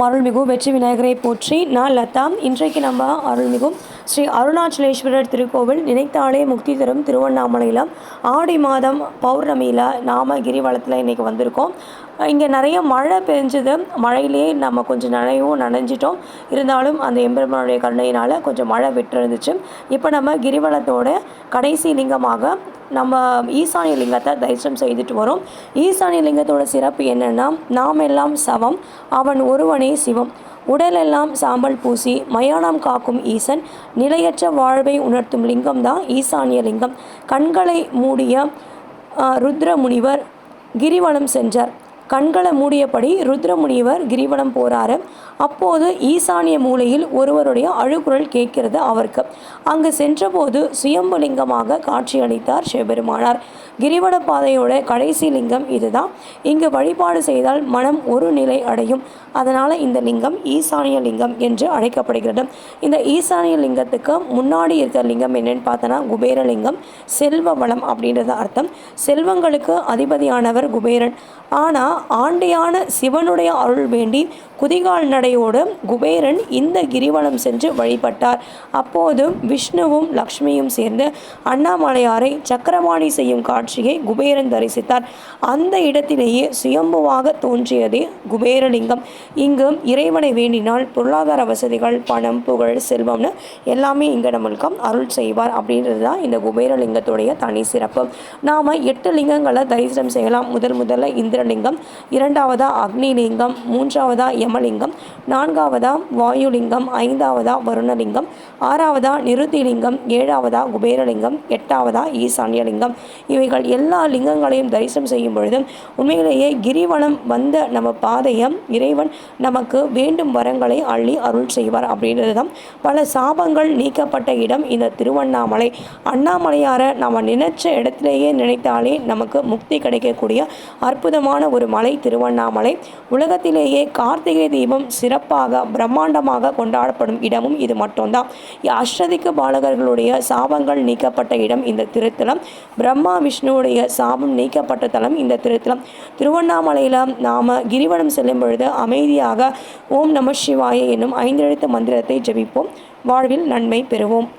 ஓம் அருள்மிகு வெற்றி விநாயகரை போற்றி நான் லதா இன்றைக்கு நம்ம அருள்மிகு ஸ்ரீ அருணாச்சலேஸ்வரர் திருக்கோவில் நினைத்தாலே முக்தி தரும் திருவண்ணாமலையில் ஆடி மாதம் பௌர்ணமியில் நாம கிரிவலத்தில் இன்றைக்கி வந்திருக்கோம். இங்கே நிறைய மழை பெஞ்சது. மழையிலேயே நம்ம கொஞ்சம் நனைவும் நனைஞ்சிட்டோம். இருந்தாலும் அந்த எம்பெருமானுடைய கருணையினால் கொஞ்சம் மழை விட்டுருந்துச்சு. இப்போ நம்ம கிரிவலத்தோட கடைசி லிங்கமாக நம்ம ஈசானிய லிங்கத்தை தரிசனம் செய்துட்டு வரோம். ஈசானிய லிங்கத்தோட சிறப்பு என்னென்னா நாம் எல்லாம் சவம் அவன் ஒருவனே சிவம். உடலெல்லாம் சாம்பல் பூசி மயானம் காக்கும் ஈசன் நிலையற்ற வாழ்வை உணர்த்தும் லிங்கம் தான் ஈசானிய லிங்கம். கண்களை மூடிய ருத்ர முனிவர் கிரிவலம் சென்றார். கண்களை மூடியபடி ருத்ரமுனிவர் கிரிவலம் போறாரு. அப்போது ஈசானிய மூலையில் ஒருவருடைய அழுகுரல் கேட்கிறது அவருக்கு. அங்கு சென்றபோது சுயம்புலிங்கமாக காட்சியளித்தார் சிவபெருமானார். கிரிவல பாதையோட கடைசி லிங்கம் இதுதான். இங்கு வழிபாடு செய்தால் மனம் ஒரு நிலை அடையும். அதனால் இந்த லிங்கம் ஈசானிய லிங்கம் என்று அழைக்கப்படுகிறது. இந்த ஈசானிய லிங்கத்துக்கு முன்னாடி இருக்கிற லிங்கம் என்னன்னு பார்த்தோன்னா குபேரலிங்கம் செல்வ வளம் அப்படின்றது அர்த்தம். செல்வங்களுக்கு அதிபதியானவர் குபேரன். ஆனால் ஆண்டையான சிவனுடைய அருள் வேண்டி குதிகால் நடையோடு குபேரன் இந்த கிரிவலம் சென்று வழிபட்டார். அப்போது விஷ்ணுவும் லக்ஷ்மியும் சேர்ந்து அண்ணாமலையாரை சக்கரவாணி செய்யும் காட்சியை குபேரன் தரிசித்தார். அந்த இடத்திலேயே சுயம்புவாக தோன்றியதே குபேரலிங்கம். இங்கு இறைவனை வேண்டினால் பொருளாதார வசதிகள் பணம் புகழ் செல்வம்னு எல்லாமே இங்கே நம்மளுக்கு அருள் செய்வார் அப்படின்றது தான் இந்த குபேரலிங்கத்துடைய தனி சிறப்பு. நாம் எட்டு லிங்கங்களை தரிசனம் செய்யலாம். முதல் முதல்ல இந்திரலிங்கம் இரண்டாவதா அக்னிலிங்கம் மூன்றாவதா யமலிங்கம் நான்காவதா வாயுலிங்கம் ஐந்தாவதா வருணலிங்கம் ஆறாவதா நிருதிலிங்கம் ஏழாவதா குபேரலிங்கம் எட்டாவதா ஈசான்யலிங்கம். இவைகள் எல்லா லிங்கங்களையும் தரிசனம் செய்யும் பொழுதும் உண்மையிலேயே கிரிவனம் வந்த நம்ம பாதையை இறைவன் நமக்கு வேண்டும் வரங்களை அள்ளி அருள் செய்வார் அப்படின்றது தான் பல சாபங்கள் நீக்கப்பட்ட இடம் இந்த திருவண்ணாமலை. அண்ணாமலையாரை நம்ம நினைச்ச இடத்திலேயே நினைத்தாலே நமக்கு முக்தி கிடைக்கக்கூடிய அற்புதமான ஒரு மலை திருவண்ணாமலை. உலகத்திலேயே கார்த்திகை தீபம் சிறப்பாக பிரம்மாண்டமாக கொண்டாடப்படும் இடமும் இது மட்டும்தான். அஷ்டதிக்கு பாலகர்களுடைய சாபங்கள் நீக்கப்பட்ட இடம் இந்த திருத்தலம். பிரம்மா விஷ்ணுவுடைய சாபம் நீக்கப்பட்ட தலம் இந்த திருத்தலம். திருவண்ணாமலையில் நாம் கிரிவலம் செல்லும் பொழுது அமைதியாக ஓம் நம சிவாய என்னும் ஐந்தெழுத்து மந்திரத்தை ஜெபிப்போம். வாழ்வில் நன்மை பெறுவோம்.